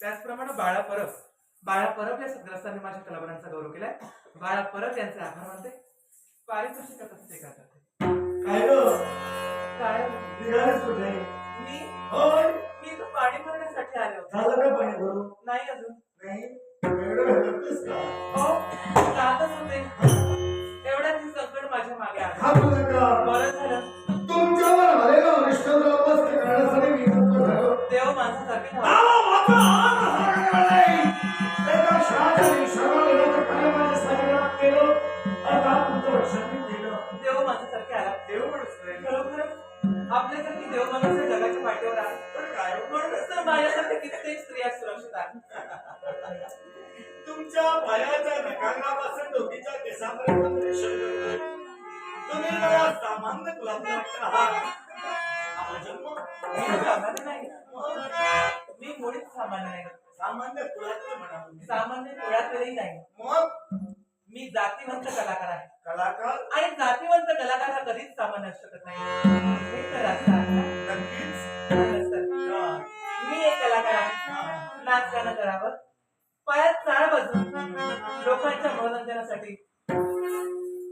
त्याचप्रमाणे बाळा परब. बाळा परब या सुग्रस्ताने माझ्या कलावडांचा गौरव केलाय. बाळा परब यांचे आभार मानते. पारितोषिकाचा स्वीकार करते काय काय? मी? मी इथं पाणी भरण्यासाठी आले होते. झालं का पाणी भरून? नाही अजून. नाही? का? हो जातच होते. संकट माझ्या मागे नका बरं झालं. तुमच्यावर अनिष्ट उपास करण्यासाठी मी तत्पर झालो देव माणसासारखे धावले. आवा माझा हात हात नाही. एका शहाजाने शर्मा देण्याचं कार्य माझ्या सानिध्यात केलं. आता तुमचं रक्षण मी केलं. देव माणसासारखे आला देव म्हणून नाही. खरोखरच आपल्यासारखी देव माणूस या जगाच्या पाठीवर आहे पण काय? म्हणूनच तर माझ्यासारख्या कित्येक स्त्रिया सुरक्षित आहेत तुमच्या पायाच्या नखांगापासून डोकीच्या केसापर्यंत करतोय. तुम्ही मला सामान्य कुलातला आहात. जन्म मी सामान्य नाही मग मी मुळीच सामान्य नाही. सामान्य कुलातलं म्हणा सामान्य कुळातलेही नाही मग मी जातीवंत कलाकार आहे कलाकार आणि जातीवंत कलाकार हा कधीच सामान्य असू शकत नाही हे तर मी एक कलाकार. आहे नाच गाणं करावं पायात चाळ बाजून लोकांच्या मनोरंजनासाठी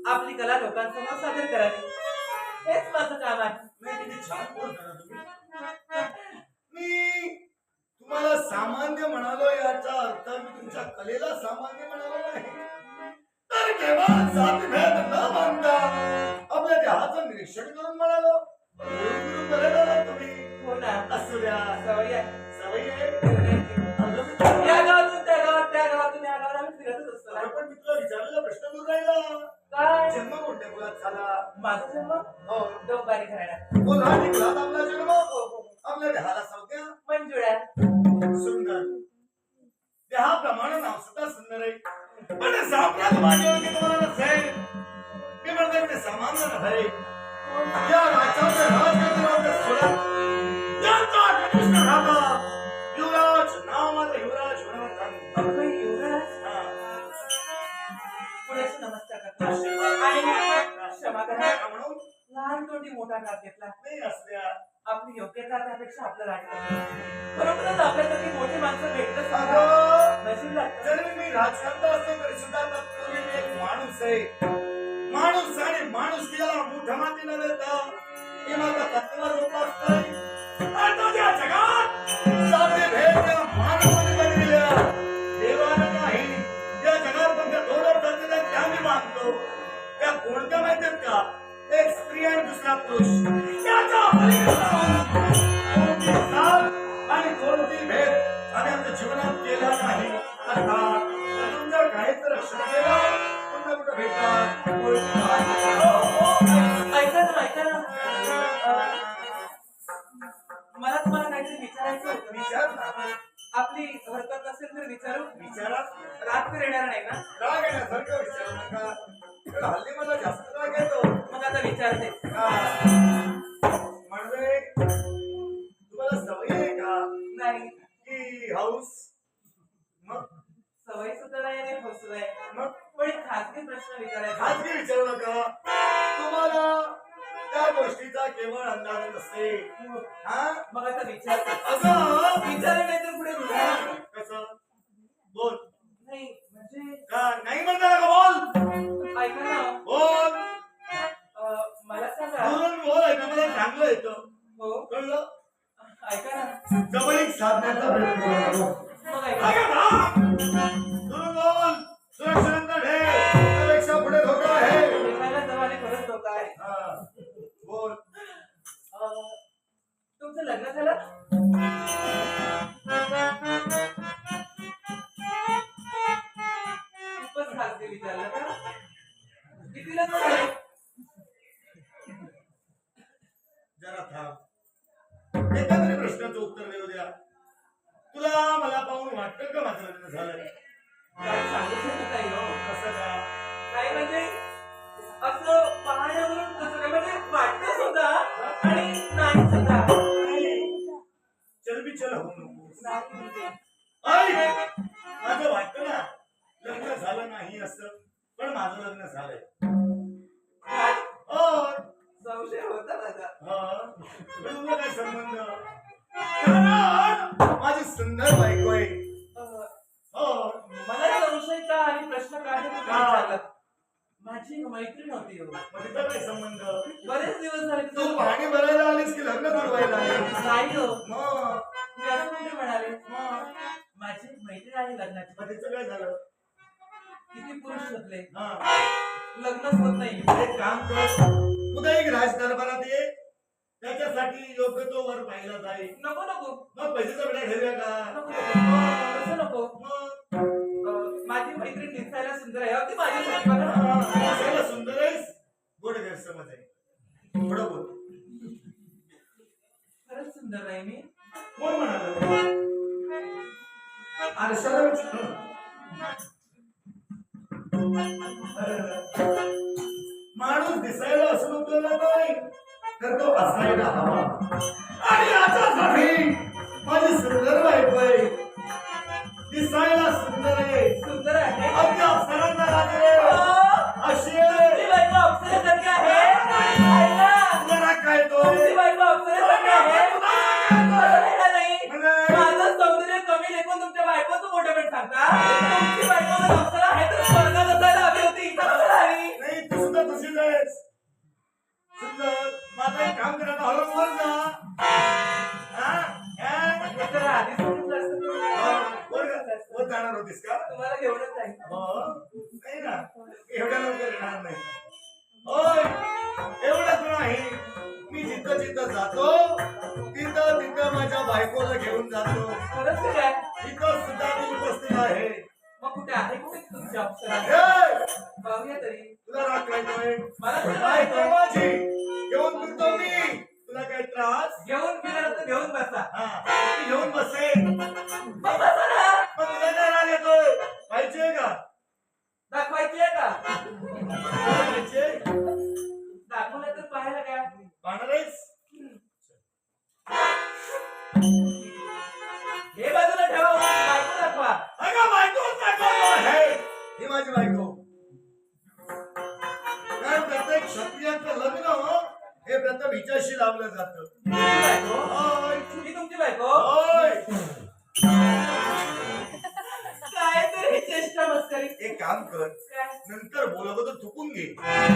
आपली कला लोकांसमोर सादर करावी. हेच माझं काम आहे. नाही किती छान बोलता ना तुम्ही. मी तुम्हाला सामान्य म्हणालो याचा अर्थ मी तुमच्या कलेला सामान्य म्हणालो नाही. तर केवळ जातीभेद न मानता आपल्या देहाचं निरीक्षण करून म्हणालो. गुरु बरं झालं तुम्ही हो ना. असू द्या. सवय आहे. सवयी आहे. फिरण्याची. अगं मी तुला- या गावातून त्या गावात त्या गावातून या गावात आम्ही फिरतच असतो. ना. अगं पण मी तुला विचारलेला प्रश्न दूर राहिला. काय? जन्म कोणत्या कुलात झाला माझा जन्म. हो. डोंबारी घराण्यात. कोल्हाटी कुलात आपला जन्म. आपल्या देहाला सुंदर. देहाप्रमाणे नाव सुद्धा सुंदर आहे. पण सापडात माझ्यावर की तुम्हाला नसेल मी म्हणतो ते सामान्य नव्हे या राज्याचे राजकारणाचे सुरत. त्यांचा युवराज नाव माझं युवराज. अगं युवराज? हा. पुढेच नमस्कार. क्षमा करा म्हणून लहान तोंडी मोठा घात घेतला नाही असल्या आपली योग्यता त्यापेक्षा आपलं राजकारण खरोखरच आपल्यासाठी मोठी माणसं भेटत अगं नशीब मी राजकारणात तरी सुद्धा तत्पूर्वी मी एक माणूस आहे माणूस आणि माणूस तिला मोठ्या माती न देता माझा तत्व त्या जगात जाती आहेत त्या कोणत्या माहितीत का? एक स्त्री आणि दुसरा पुरुष. आणि कोणती भेद आम्ही आमच्या जीवनात केला नाही. अर्थात अजून जर काहीच रक्षण केलं पुन्हा कुठं भेटणार. ऐका ना ऐका ना अं, मला तुम्हाला काहीतरी विचारायचं विचार ना. आपली हरकत असेल तर विचारू? विचारा राग तर येणार नाही ना? राग येण्यासारखं विचारू नका. हल्ली like, uh, सुंदर बायको आहे. हो मला संशय का आणि प्रश्न काय आहे ते का? विचारलात. माझी एक मैत्रीण होती हो. काय संबंध. बरेच दिवस झाले तू तिचं- पाणी भरायला आलीस की लग्न जुळवायला आलीस? नाही हो. मग? मी असं कुठे म्हणाले? मग? माझी एक मैत्रीण आहे लग्नाची. मग तिचं काय झालं? किती पुरुष शोधले हा. लग्नच होत नाही. एक काम कर. उद्या एक राज दरबारात ये. त्याच्यासाठी योग्य तो वर पाहिला जाईल. नको नको. मग पैशाचा बेटा ठेवूया का? नको तसं नको. अं, माझी मैत्रीण दिसायला सुंदर आहे. अगदी माझ्यासाठी बघा. ना. हा, दिसायला सुंदर आहेस? गोड गैरसमज आहे थोडं बोल. खरंच सुंदर आहे मी. कोण म्हणाल? आरशाला विचार. माणूस दिसायला असून उपयोगा नाही तर तो असायला हवा. आणि याच्यासाठी माझी सुंदर बायको आहे. दिसायला सुंदर आहे. सुंदर आहे? अगदी अप्सरांना लागले. अं, अशी अप्सरेसारखी आहे? काय तो? अप्सरेसारखी माझं सौंदर्य कमी लेखून तुमच्या बायकोचं मोठं पण सांगता. होतीस का तुम्हाला घेऊनच जाईल. हो नाही ना. एवढ्या लवकर येणार नाही. होय एवढंच नाही. मी जिथं जिथं जातो तिथं तिथं माझ्या बायकोला घेऊन जातो. खरंच की काय? इथं सुद्धा ती उपस्थित आहे. मग कुठे आहे? कुठे तुमची अप्सरा हे! बघूया तरी. तुला राग येतोय मला बायको माझी. घेऊन फिरतो मी. तुला काय त्रास? घेऊन फिरा घेऊन बसा. हा. घेऊन बसेल तुला काय पाहिजे का दाखवायची का पाहिजे दाखवलं तर पाहायला काय पाहणार हे बाजूला ठेवा बायको दाखवा अगं बायकोच दाखवतो आहे ही माझी बायको कारण प्रत्येक क्षत्रियाचं लग्न हो, हे प्रथम हिच्याशी लावलं जातं 雨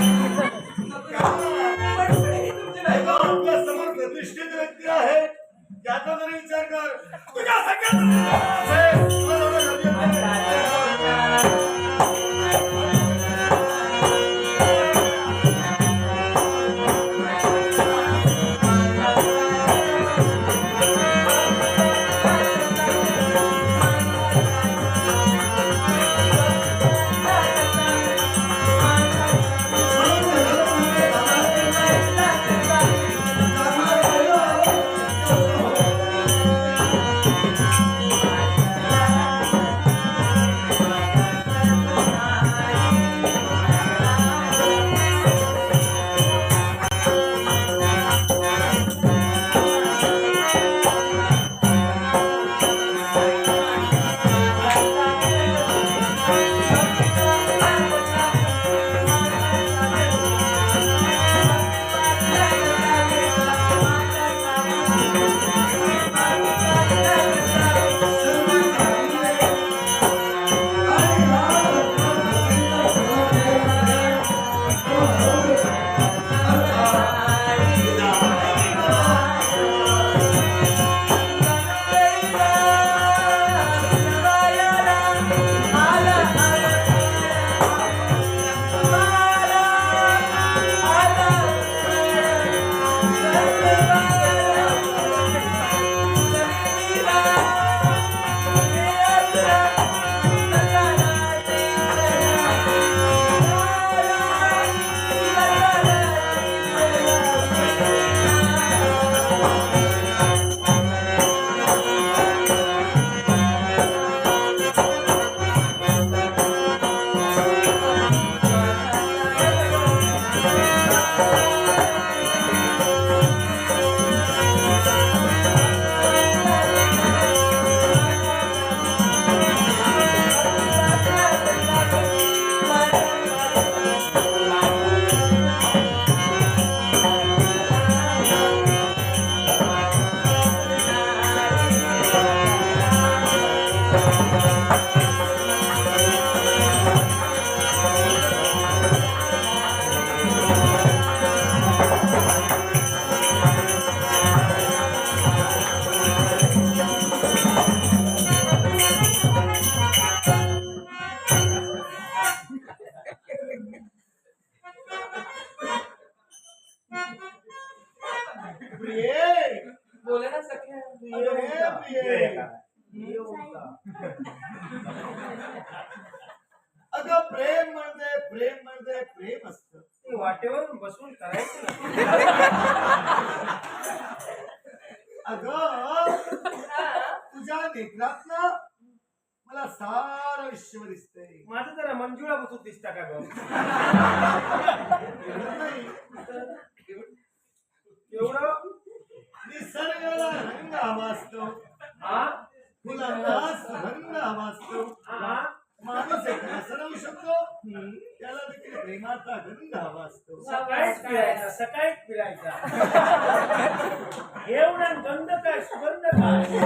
विश्व दिसतंय. माझं जरा मंजुळा बसून दिसता का ग? एवढं? नाही एवढं निसर्गाला रंग हवा असतो. हा फुलांना हवा असतो. हा माणूस एक राहू शकतो. त्याला देखील प्रेमाचा गंध हवा असतो. सकाळीच फिरायचा सकाळीच फिरायचा. एवढा गंध काय सुगंध काय?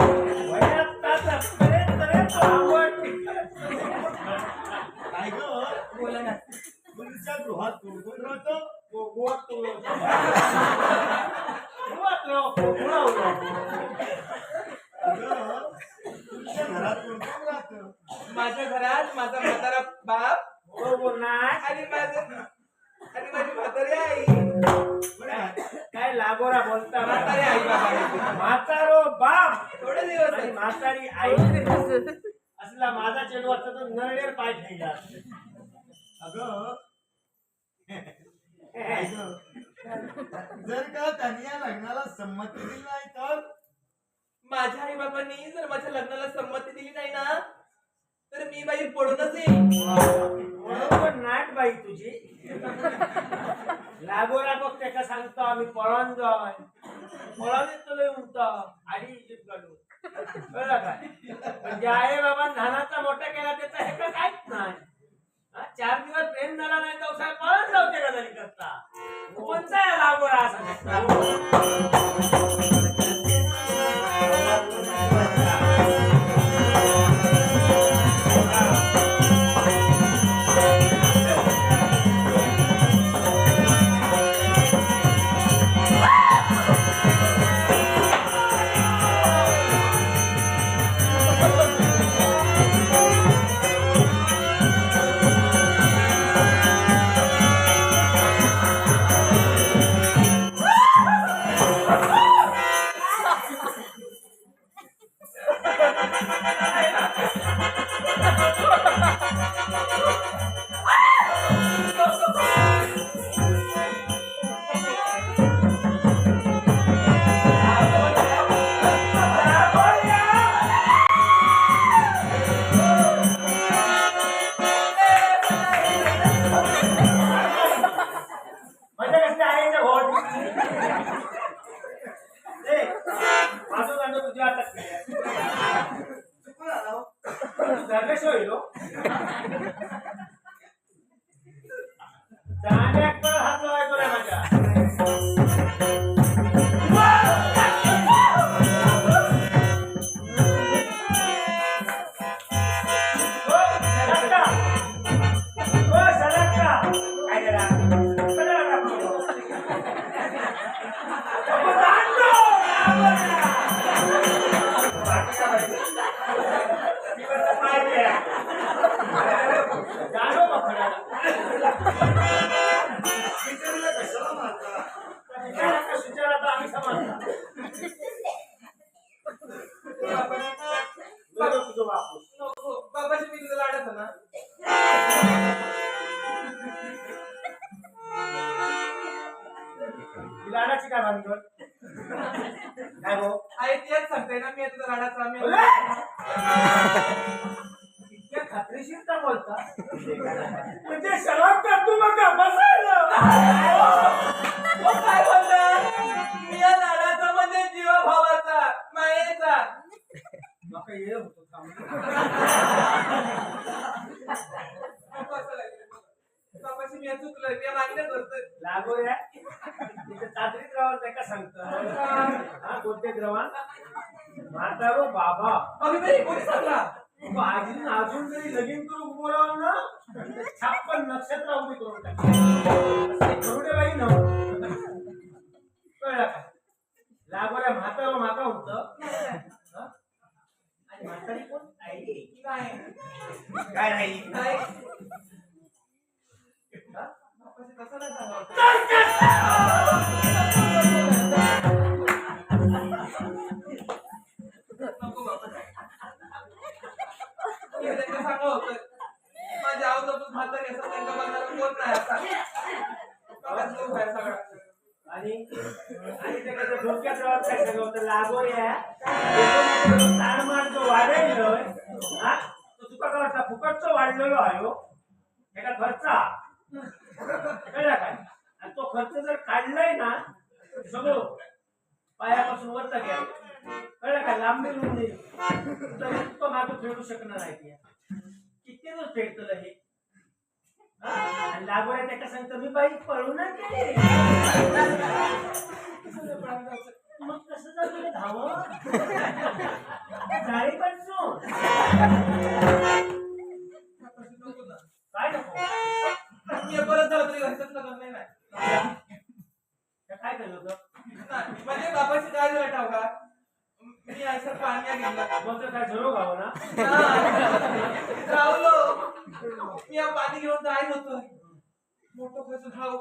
वयात ताचा तरे तरे तो आवड काय बोला ना तुमच्या गृहात राहतो तुमच्या घरात राहतं माझ्या घरात माझा म्हातारा बाप आणि माझं आणि माझी म्हातारी आई काय? लागोरा बोलता म्हातारी आई बाबा. म्हातारो बाप थोडे दिवस आणि. म्हातारी आई असला माझा चेडू असता तर नरडेर पाय ठेवला. अगं? जर का त्यांनी या लग्नाला संमती दिली नाही तर? माझ्या आई बाबांनी जर माझ्या लग्नाला संमती दिली नाही ना तर मी बाई पडूनच येईन. बरोबर नाट बाई तुझी. लागोरा बघ त्याका सांगतो आम्ही पळून जाय पळून येतो लय उंट आणि जीप घालून बरं काय म्हणजे आहे बाबा नानाचा मोठा केला त्याचा हे का काहीच नाही. चार दिवस प्रेम झाला नाही तर साहेब पळत जाऊ त्या गजाली करता. कोणता लागू लागोरा द्रवा म्हातारो बाबा. अभिप्राय कोणी सांगला अजून अजून जरी लगीन उभं राहून ना तर छाप्पन नक्षत्र उभी करून टाकली करुडे बाई न कळलं का? लागोऱ्या म्हातारो माका होत. आणि म्हातारी कोण? आई. काय नाही. तसं नाही त्यांना होतं. माझ्या आऊबापास म्हातारी असं त्यांना कोण नाही असा. बाबाच सगळा. आणि आणि ते डोक्यात राहत काय सगळं होतं? लागोर या ताण जो वाढेल हा? तो तुका काय वाटतं फुकटचं वाढलेलो आहे हो. खर्चा कळला काय? आणि तो खर्च जर काढलाय ना तर सगळं पायापासून वरचा घ्या कळलं का? लांबी रुंदी तरी तो मागं फेडू शकणार आहे किती दिवस फेडतलं हे? हा? लागवड त्याच्या सांगतो मी बाई पळूनच गेले. पळून मग कसं जाऊ धाव? जाळी पण नको काय नको? परत झालं तरी लग्न नाही ना. काय केलं होतं? बाबाची काय झालं ठाव म्हणजे का? मी असं पाण्या गेला मग तर काय गाव ना? राहुलो मी पाणी घेऊन जायला होतो. मोठं कसं धाव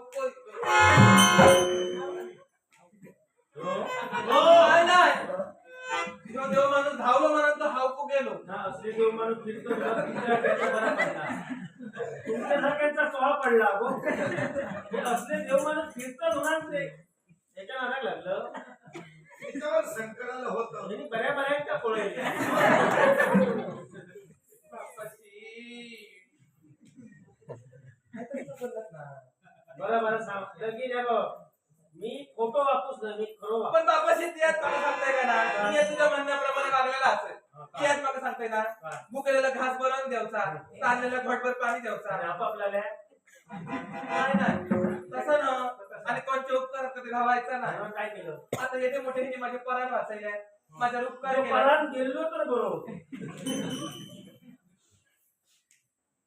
येते मोठे हिने माझे पराण वाचायले माझ्या उपकार केला. गेलो तर बरोबर.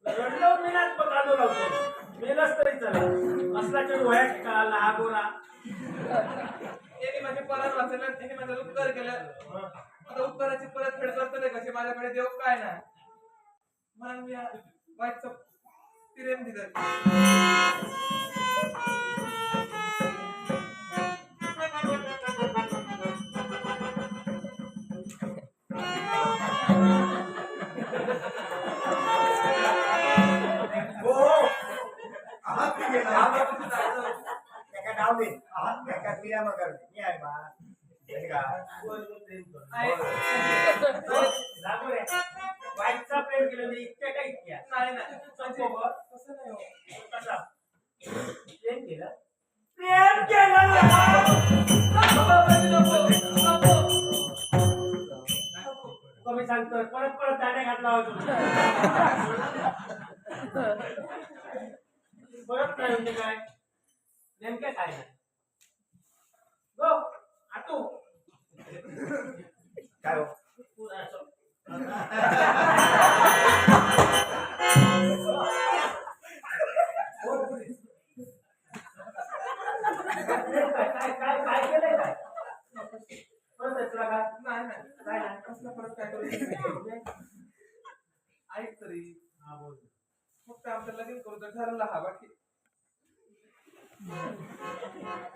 रडलो मी नाच काढू लावतो मेलाच तरी चला. असला चढ वया ठिका लागोरा यांनी माझे पराण वाचायला तिने माझा उपकार केला. आता उपकाराची परतफेड करतो कशी माझ्याकडे देव काय नाही. म्हणून मी वाईटचं प्रेम दिलं. प्रेम केलं मी इतक्या काय इतक्या. परत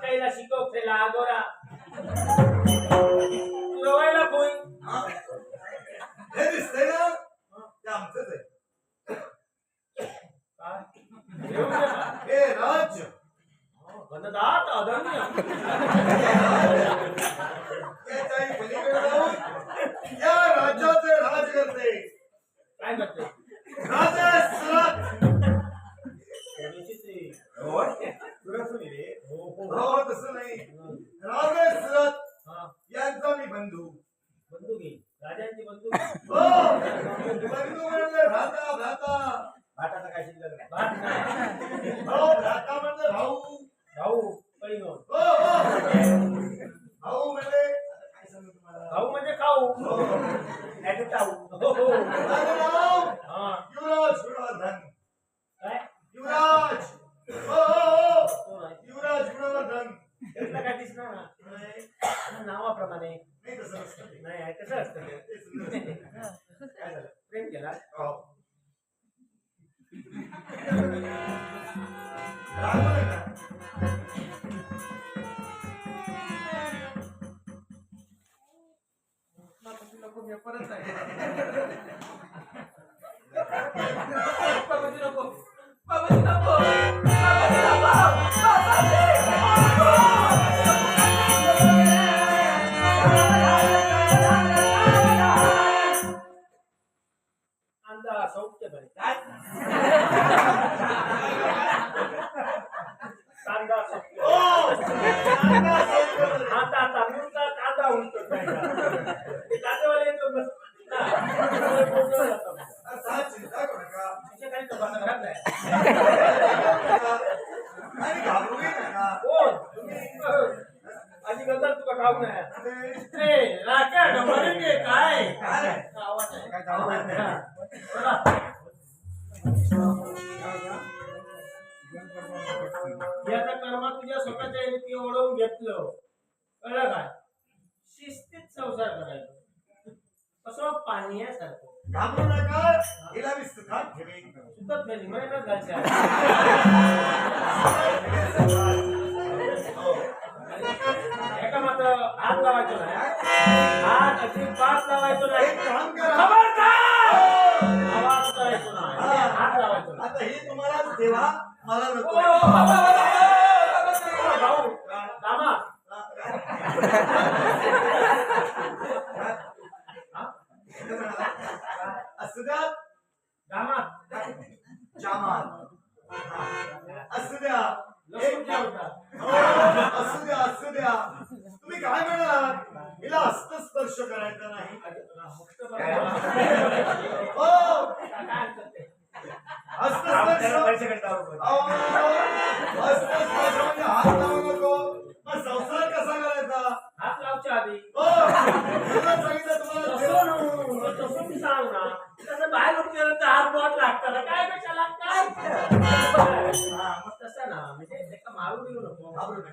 आता हिला शिकव खेळला आगोरा तू रवायला बोई हा? हे दिसतंय ना ते आमचंच आहे काय येऊ दे का? हे राज्य हो, घनदाट अदन्य 来个大舞。हात लावायचो नाही हात अजिबात लावायचो नाही. एक काम हो. करायचो नाही हात लावायचो आता हे तुम्हाला देवा मला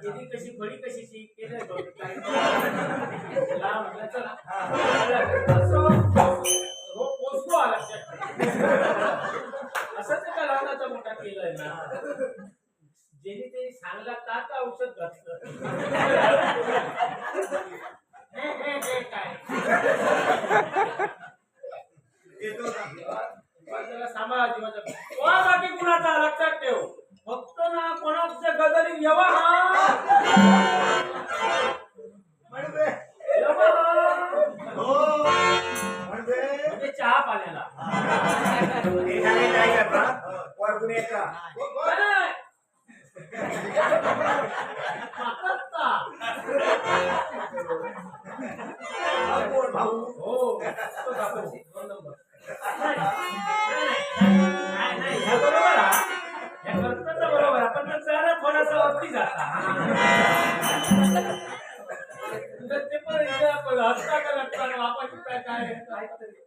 दिली कशी बळी कशीची केलं चला चला हो पोचलो आला असंच एका लहानाचा मोठा केलाय ना जेणे ते सांगला का औषध घातलं का वर्गून बरोबर आपण त्यांचा थोडासा पण आपण हस्ता का काय काय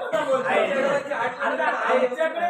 哎，这个还还？